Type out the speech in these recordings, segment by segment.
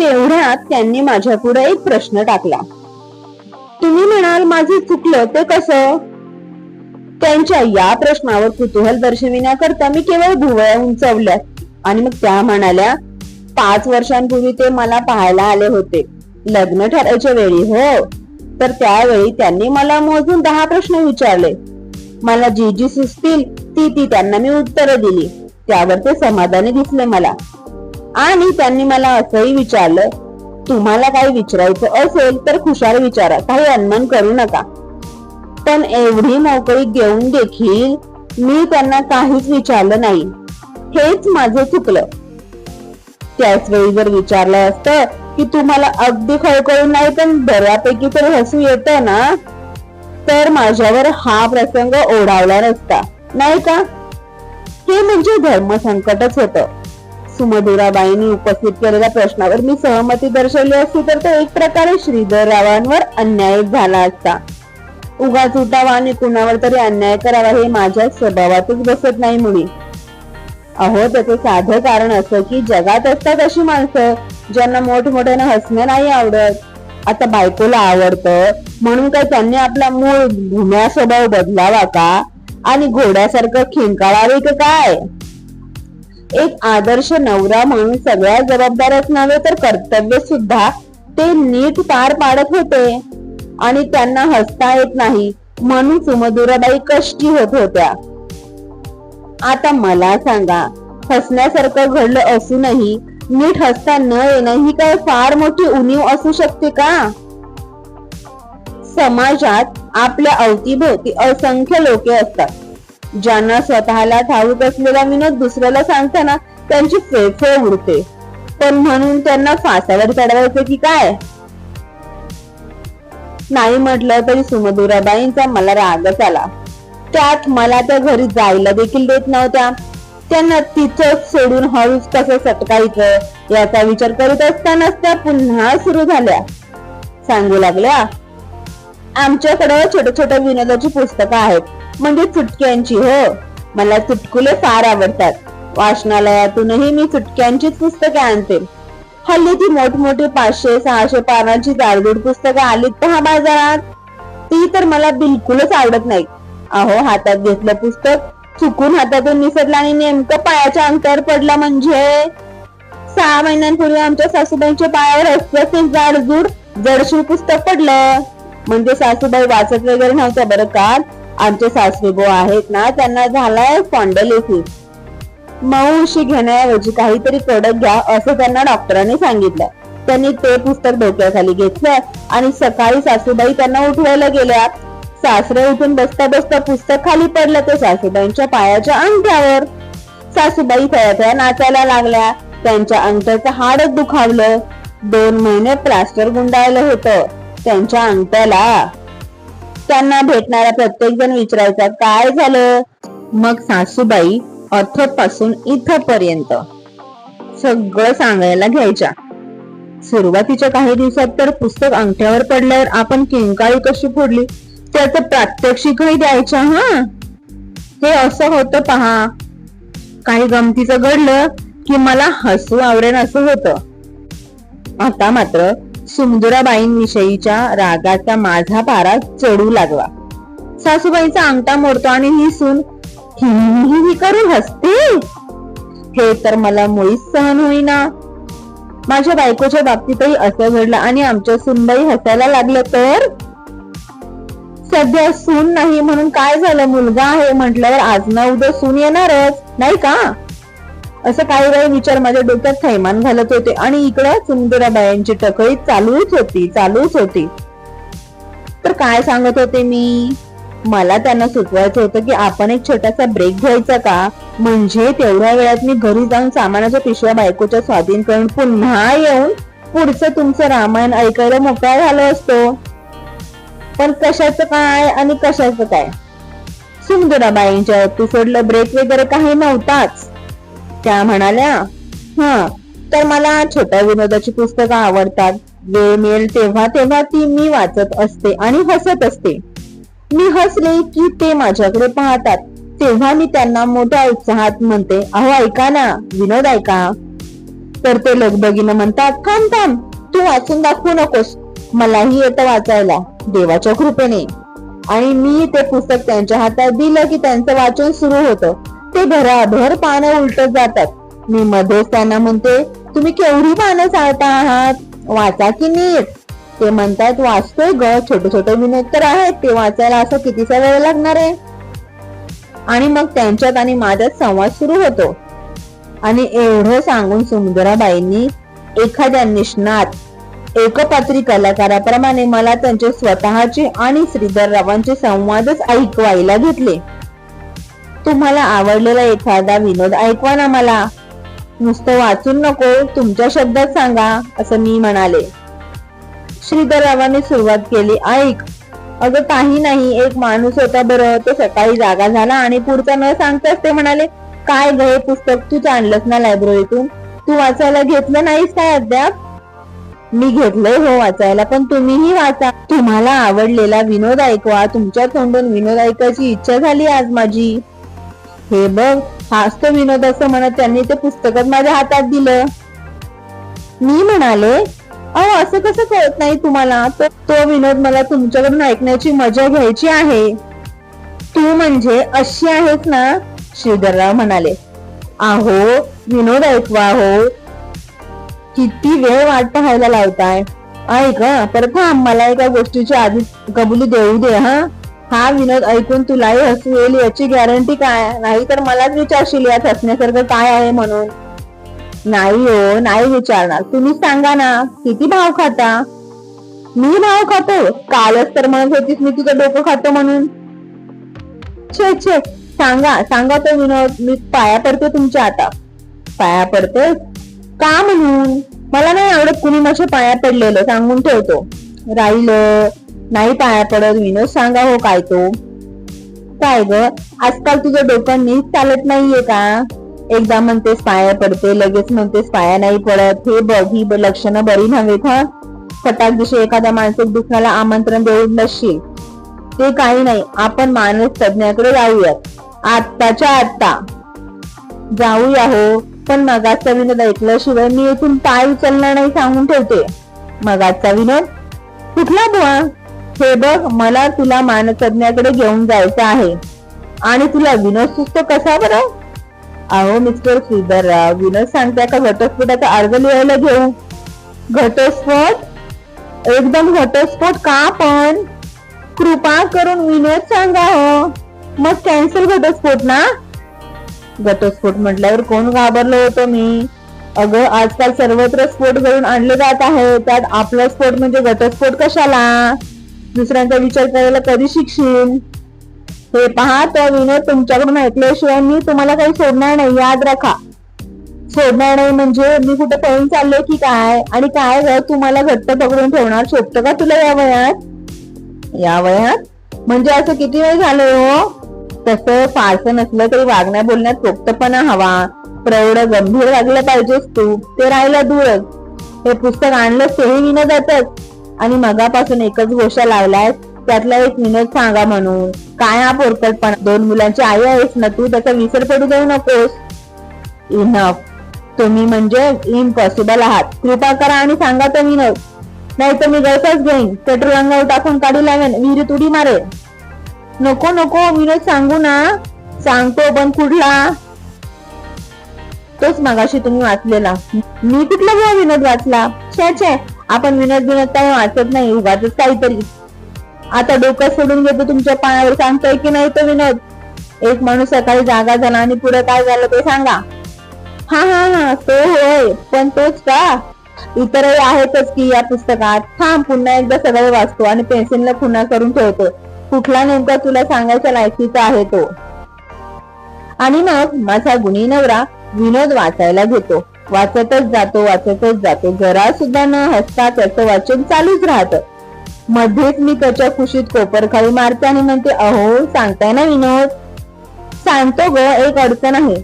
तेवढ्यात त्यांनी माझ्या पुढे एक प्रश्न टाकला. तुम्ही म्हणाल माझे चुकलं ते कसं? त्यांच्या या प्रश्नावर कुतूहल दर्शविण्याकरता मी केवळ भुवया उंचवल्या आणि मग त्या म्हणाल्या पाच वर्षांपूर्वी ते मला पाहायला आले होते. लग्न ठरायच्या वेळी हो. तर त्यावेळी त्यांनी मला मोजून दहा प्रश्न विचारले. मला जी जी सुचतील ती ती त्यांना मी उत्तरं दिली. त्यावर ते समाधानी दिसले मला. आणि त्यांनी मला असंही विचारलं तुम्हाला काही विचारायचं असेल तर खुशाल विचारा काही अनमन करू नका. पण एवढी मोकळी घेऊन देखील मी त्यांना काहीच विचारलं नाही. हेच माझं चुकलं. त्याच वेळी जर विचारलं असतं की तुम्हाला अगदी खळखळून नाही पण बऱ्यापैकी तर हसू येतं ना तर माझ्यावर हा प्रसंग ओढावला नसता. नाही का? हे म्हणजे धर्मसंकटच होतं. सुमधुराबाईंनी उपस्थित केलेल्या प्रश्नावर मी सहमती दर्शवली असती तर तो एक प्रकारे श्रीधर रावांवर अन्याय झाला असता. उगाच उठावा आणि कुणावर तरी अन्याय करावा हे माझ्या स्वभावातच बसत नाही मुली अहो त्याचं साधं कारण असं की जगात असतात अशी माणसं ज्यांना मोठमोठ्यानं हसणं नाही आवडत. आता बायकोला आवडतं म्हणून काय त्यांनी आपला मूळ धुम्या स्वभाव बदलावा का? आणि घोड्यासारखं खिंकाळावे का काय? एक आदर्श नवरा म्हणून सगळ्या जबाबदाऱ्याच नव्हे तर कर्तव्य सुद्धा ते नीट पार पाडत होते. आणि त्यांना हसता येत नाही म्हणून सुमधुराबाई कष्टी होत होत्या. आता मला सांगा हसण्यासारखं घडलं असूनही नीट हसता न येणं ही काय फार मोठी उणीव असू शकते का? समाजात आपल्या अवतीभोवती असंख्य लोके असतात. ज्यांना स्वतःला ठाऊक असलेला विनोद दुसऱ्याला सांगताना त्यांची फेफे उडते. पण म्हणून त्यांना फासावर चढवायचे की काय? नाही म्हटलं तरी सुमधुराबाईंचा मला रागच आला. त्यात मला त्या घरी जायला देखील देत नव्हत्या. त्यांना तिथंच सोडून हळूच कसं सटकायचं याचा विचार करीत असतानाच त्या पुन्हा सुरू झाल्या. सांगू लागल्या आमच्याकडे छोट्या छोट्या विनोदाची पुस्तकं आहेत. म्हणजे चुटक्यांची हो. मला चुटकुले फार आवडतात. वाचनालयातूनही मी चुटक्यांचीच पुस्तके आणते. हल्ली ती मोठमोठी पाचशे सहाशे पानांची जाडजूड पुस्तकं आलीत पहा बाजारात? ती तर मला बिलकुलच आवडत नाही. अहो हातात घेतलं पुस्तक चुकून हातातून निसटलं आणि नेमकं पायाच्या अंतर पडलं म्हणजे? सहा महिन्यांपूर्वी आमच्या सासूबाईंच्या पायावर असलं जाडजूड जडशीर पुस्तक पडलं. म्हणजे सासूबाई वाचत वगैरे नव्हत्या बरं का? आमचे सासरेबो आहेत ना त्यांना झालाय स्पॉन्डलिसिस मऊ उशी घेण्याऐवजी काहीतरी कडक घ्या असं त्यांना डॉक्टरांनी सांगितलं. त्यांनी ते पुस्तक डोक्याखाली घेतलं आणि सकाळी सासूबाई त्यांना उठवायला गेल्या. सासरे उठून बसता बसता पुस्तक खाली पडलं ते सासूबाईंच्या पायाच्या अंगठ्यावर. सासूबाई थया नाचायला लागल्या. त्यांच्या अंगठ्याचं हाडच दुखावलं. दोन महिने प्लास्टर गुंडाळलं होतं. त्यांच्या अंगठ्याला त्यांना भेटणारा प्रत्येक जण विचारायचा काय झालं? मग सासूबाई पासून इथपर्यंत सगळं सांगायला घ्यायच्या. सुरुवातीच्या काही दिवसात तर पुस्तक अंगठ्यावर पडल्यावर आपण किंकाळी कशी फोडली? त्याचं प्रात्यक्षिकही द्यायच्या हा? हे असं होतं पहा. काही गमतीचं घडलं की मला हसू आवरेन असं होतं. आता मात्र सुमधुराबाईंविषयीच्या रागाचा माझा पारा चढू लागला. सासूबाईचा अंगठा मोडतो आणि ही सून ही ही करून हसते? हे तर मला मुळीच सहन होईना. माझ्या बायकोच्या बाबतीतही असं घडलं आणि आमच्या सुनबाई हसायला लागलं तर? सध्या सून नाही म्हणून काय झालं? मुलगा आहे. म्हटल्यावर आज ना उद्या सून येणारच नाही का? असं काही वेळ विचार माझ्या डोक्यात थैमान घालत होते आणि इकडे सुंदराबायांची टकळी चालूच होती चालूच होती. तर काय सांगत होते मी? मला त्यांना सुचवायचं होतं की आपण एक छोटासा ब्रेक घ्यायचा का? म्हणजे तेवढ्या वेळात मी घरी जाऊन सामानाच्या पिशव्या बायकोच्या स्वाधीन करून पुन्हा येऊन पुढचं तुमचं रामायण ऐकायला मोकळा झालो असतो. पण कशाचं काय आणि कशाचं काय? सुंदराबाईंच्या एपिसोडला ब्रेक वगैरे काही नव्हताच. त्या म्हणाल्या हा तर मला छोट्या विनोदाची पुस्तकं आवडतात. वेळ मिळेल तेव्हा तेव्हा ती मी वाचत असते आणि हसत असते. मी हसले की ते माझ्याकडे पाहतात. तेव्हा मी त्यांना मोठ्या उत्साहात म्हणते अहो ऐका ना विनोद ऐका. तर ते लगबगीनं म्हणतात थांब थांब तू वाचून दाखवू नकोस. मलाही येतं वाचायला देवाच्या कृपेने. आणि मी ते पुस्तक त्यांच्या हातात दिलं की त्यांचं वाचन सुरू होतं. ते भराभर पानं उलटत जातात. मी मध्येच त्यांना म्हणते तुम्ही केवढी पानं चालता आहात? वाचा की नीट? ते म्हणतात वाचतोय ग छोटे छोटे विनोद तर आहेत ते वाचायला असं कितीसा वेळ लागणार आहे? आणि मग त्यांच्यात आणि माझ्यात संवाद सुरू होतो. आणि एवढं सांगून सुंदराबाईंनी एखाद्या निष्णात एकपात्री कलाकाराप्रमाणे मला त्यांचे स्वतःचे आणि श्रीधररावांचे संवादच ऐकवायला घेतले. तुम्हाला आवडलेला एखादा विनोद ऐकवा ना मला. नुसतं वाचून नको तुमच्या शब्दात सांगा असं मी म्हणाले. श्रीधररावांनी सुरुवात केली ऐक अगं काही नाही एक माणूस होता बरं तो सकाळी जागा झाला आणि पुढचा न सांगताच ते म्हणाले काय ग हे पुस्तक? तूच आणलंस ना लायब्ररीतून? तू वाचायला घेतलं नाहीस काय अद्याप? मी घेतलंय हो वाचायला पण तुम्हीही वाचा. तुम्हाला आवडलेला विनोद ऐकवा. तुमच्या तोंडून विनोद ऐकायची इच्छा झाली आज माझी. हे बघ हाच तो विनोद असं म्हणत त्यांनी ते पुस्तकच माझ्या हातात दिलं. मी म्हणाले अहो असं कसं कळत नाही तुम्हाला? तो तो विनोद मला तुमच्याकडून ऐकण्याची मजा घ्यायची आहे. तू म्हणजे अशी आहेस ना? श्रीधरराव म्हणाले. आहो विनोद ऐकवा हो. किती वेळ वाट पाहायला लावताय. ऐक परत मला एका गोष्टीची आधी कबुली देऊ दे हा. हा विनोद ऐकून तुलाही हसू येईल याची गॅरंटी काय? नाही तर मलाच विचारशील यात हसण्यासारखं काय आहे म्हणून. नाही हो नाही विचारणार. तुम्ही सांगा ना किती भाव खाता? मी भाव खातो? कालच तर म्हणत होतीस मी तुझं डोकं खातो म्हणून. छे छे सांगा सांगा तो विनोद. मी पाया पडतो तुमच्या आता. पाया पडते का म्हणून? मला नाही आवडत कुणी माझ्या पाया पडलेलं सांगून ठेवतो. राहिलं. नाही पाया पडत विनोद सांगा हो काय तो? काय ग? आजकाल तुझं डोकं नीट चालत नाहीये का? एकदा म्हणतेस पाया पडते लगेच म्हणतेस पाया नाही पडत. हे बघ ही लक्षणं बरी नव्हेत हा? फटाक दिवशी एखाद्या मानसिक दुःखाला आमंत्रण देऊन नसशील. ते काही नाही आपण मानस तज्ञाकडे जाऊयात. आत्ताच्या आत्ता. जाऊया हो पण मगाचा विनोद ऐकल्याशिवाय मी इथून पाय उचलणार नाही सांगून ठेवते. मगाचा विनोद? कुठला बुवा? हे बघ मला तुला मानसज्ञाकडे घेऊन जायचं आहे. आणि तुला विनोद सुचतो कसा बरं? अहो मिस्टर श्रीधरराव विनोद सांगते का घटस्फोटाचा अर्ज लिहायला घेऊ? घटस्फोट? एकदम घटस्फोट का पण? कृपा करून विनोद सांगा हो. मग कॅन्सल घटस्फोट ना? घटस्फोट म्हटल्यावर कोण घाबरलो होतो मी? अगं आजकाल सर्वत्र स्फोट घडून आणले जात आहे त्यात आपला स्फोट म्हणजे घटस्फोट कशाला? दुसऱ्यांचा विचार करायला कधी शिकशील? हे पहा तो विनोद तुमच्याकडून ऐकल्याशिवाय मी तुम्हाला काही सोडणार नाही. याद राखा. सोडणार नाही म्हणजे मी कुठे पळून चाललोय की काय? आणि काय ग तुम्हाला घट्ट पकडून ठेवणार? शोभतं का तुला या वयात? या वयात? म्हणजे असं किती वेळ झालं हो? तसं फारसं नसलं तरी वागण्या बोलण्यात पोक्तपणा हवा. प्रौढ गंभीर वागलं पाहिजेस तू. ते राहिलं दूरच. हे पुस्तक आणलं तेही विनोदातच. आणि मगापासून एकच गोष्ट लावलाय त्यातला एक विनोद सांगा म्हणून. काय हा पोरकटपणा दोन मुलांची आई आहेस ना तू त्याचा विसर पडू देऊ नकोस. इनफ तुम्ही म्हणजे इम्पॉसिबल आहात. कृपा करा आणि सांगा तो विनोद. नाही तर मी गळसाच घेईन. पेट्रोल अंगावर टाकून काढू लावेन. विहिरीत उडी मारेन. नको नको विनोद सांगू ना. सांगतो पण कुठला? तोच मगाशी तुम्ही वाचलेला. मी कुठला विनोद वाचला? छे छे. आपण विनोद विनोद काही वाचत नाही उगाच काहीतरी. आता डोकं सोडून घेतो तुमच्या पायावर सांगतोय की नाही तो विनोद? एक माणूस सकाळी जागा झाला आणि पुढे काय झालं ते सांगा. हा हा हा तो होय पण तोच का? इतरही आहेतच की या पुस्तकात. थांब पुन्हा एकदा सगळे वाचतो आणि पेन्सिलला पुन्हा करून ठेवतो. कुठला नेमका तुला सांगायच्या लायकीचा आहे तो? आणि मग माझा गुणी नवरा विनोद वाचायला घेतो. वाचतच जातो वाचतच जातो. जरा सुद्धा न हसता त्याचं वाचन चालूच राहत. मध्येच मी त्याच्या खुशीत कोपरखाली मारते आणि म्हणते अहो सांगताय ना विनोद. सांगतो ग एक अडचण आहे.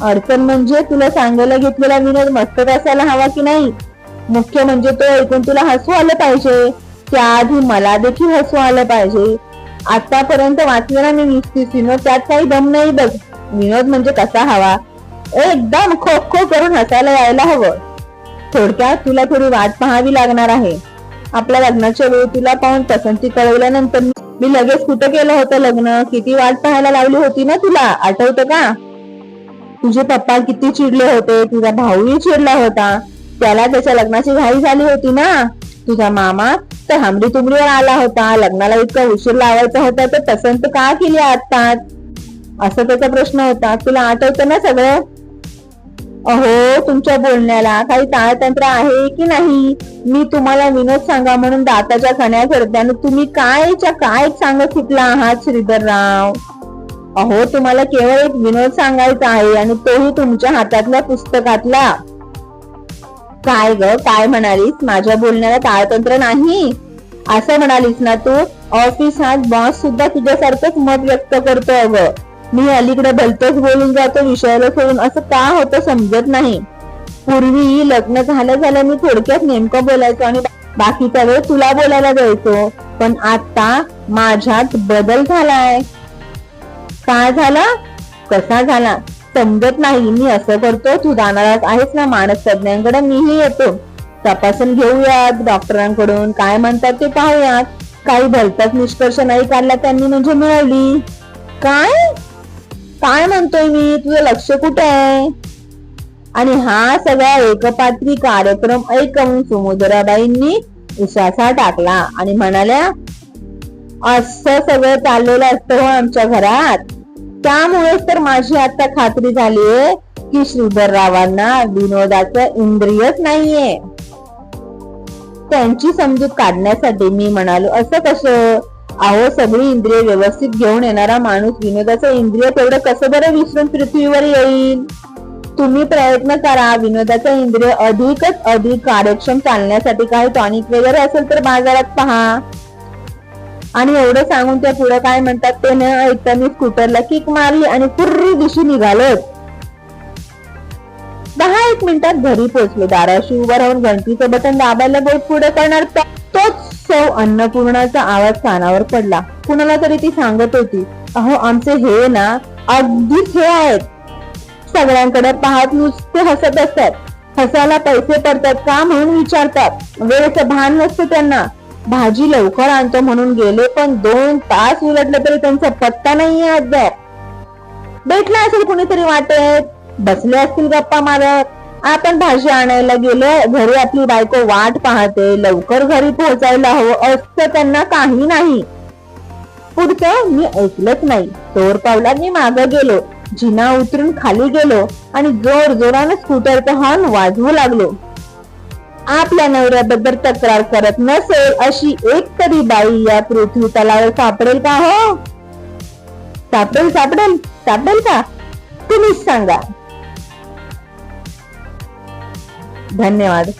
अडचण म्हणजे तुला सांगायला घेतलेला विनोद मस्तक असायला हवा की नाही? मुख्य म्हणजे तो ऐकून तुला हसू आलं पाहिजे. त्याआधी मला देखील हसू आलं पाहिजे. आतापर्यंत वाचलेला मी वीस विनोद त्यात काही दम नाही बघ. विनोद म्हणजे कसा हवा? एकदम खो खो करून हसायला यायला हवं. थोडक्यात तुला थोडी वाट पाहावी लागणार आहे. आपल्या लग्नाच्या वेळी तुला पाहून पसंती कळवल्यानंतर मी लगेच कुठं केलं होतं लग्न? किती वाट पाहायला लावली होती ना तुला? आठवतं का? तुझे पप्पा किती चिडले होते तुझा भाऊही चिडला होता. त्याला त्याच्या लग्नाची घाई झाली होती ना? तुझा मामा तर हमरी तुमरीवर आला होता. लग्नाला इतका उशीर लावायचा होता तर पसंत का केली आत्ताच? असा त्याचा प्रश्न होता. तुला आठवतं ना सगळं? अहो तुमच्या बोलण्याला काही ताळतंत्र आहे की नाही? मी तुम्हाला विनोद सांगा म्हणून दाताच्या खण्या करते तुम्ही कायच्या काय सांगत सुटला आहात श्रीधरराव? अहो तुम्हाला केवळ एक विनोद सांगायचा आहे आणि तोही तुमच्या हातातल्या पुस्तकातला. काय ग काय म्हणालीस? माझ्या बोलण्याला ताळतंत्र नाही? असं म्हणालीस ना तू? ऑफिसात बॉस सुद्धा तुझ्यासारखंच मत व्यक्त करतो अगं. मी अलीकडे भलतच बोलून जातो विषयाला सोडून असं का होतं समजत नाही. पूर्वी लग्न झालं झालं मी थोडक्यात नेमकं बोलायचो आणि बाकीचा वेळ तुला बोलायला जायचो पण आता माझ्यात बदल झालाय. काय झाला? कसा झाला? समजत नाही. मी असं करतो तू जाणारच आहेस ना मानस तज्ञांकडे मीही येतो. तपासून घेऊयात डॉक्टरांकडून काय म्हणतात ते पाहूयात. काही भलताच निष्कर्ष नाही काढला त्यांनी म्हणजे मिळवली काय? काय म्हणतोय मी? तुझं लक्ष कुठे आहे? आणि हा सगळा एकपात्री कार्यक्रम ऐकून सुमुद्राबाईंनी उशासा टाकला आणि म्हणाल्या असं सगळं चाललेलं असतं हो आमच्या घरात. त्यामुळेच तर माझी आता खात्री झालीये की श्रीधररावांना विनोदाचं इंद्रियच नाहीये. त्यांची समजूत काढण्यासाठी मी म्हणालो असं कसं? अहो सगळी इंद्रिय व्यवस्थित घेऊन येणारा माणूस विनोदाचं इंद्रिय तेवढं कसं बरं विसरून पृथ्वीवर येईल? तुम्ही प्रयत्न करा विनोदाचं इंद्रिय अधिकच अधिक कार्यक्षम चालण्यासाठी काही टॉनिक वगैरे असेल तर बाजारात पहा. आणि एवढं सांगून त्या पुढे काय म्हणतात ते न ऐकता मी स्कूटरला किक मारली आणि पुर्री दिशी निघालो. दहा एक मिनिटात घरी पोहोचलो. दाराशी उभा राहून घंटीचं बटन दाबायला बोट पुढे करणार. त्या- सौ अन्नपूर्णाचा आवाज कानावर पडला. कुणाला तरी ती सांगत होती अहो आमचे हे ना अगदीच हे आहेत. सगळ्यांकडे पाहत नुसते हसत असतात. हसायला पैसे पडतात का म्हणून विचारतात. वेळेचं भान नसतं त्यांना. भाजी लवकर आणतो म्हणून गेले पण दोन तास उलटले तरी त्यांचा पत्ता नाहीये अद्याप. भेटला असेल कुणीतरी वाटेत. बसले असतील गप्पा मारत. आपण भाजी आणायला गेलो घरी आपली बायको वाट पाहते लवकर घरी पोहोचायला हवं असतं त्यांना काही नाही. पुढचं मी ऐकलंच नाही. चोर पावला मी मागं गेलो. जिना उतरून खाली गेलो आणि जोर जोरानं स्कूटरचा हॉर्न वाजवू लागलो. आपल्या नवऱ्याबद्दल तक्रार करत नसेल अशी एक तरी बाई या पृथ्वी तलावर सापडेल का हो? सापडेल सापडेल सापडेल का? तुम्हीच सांगा. धन्यवाद.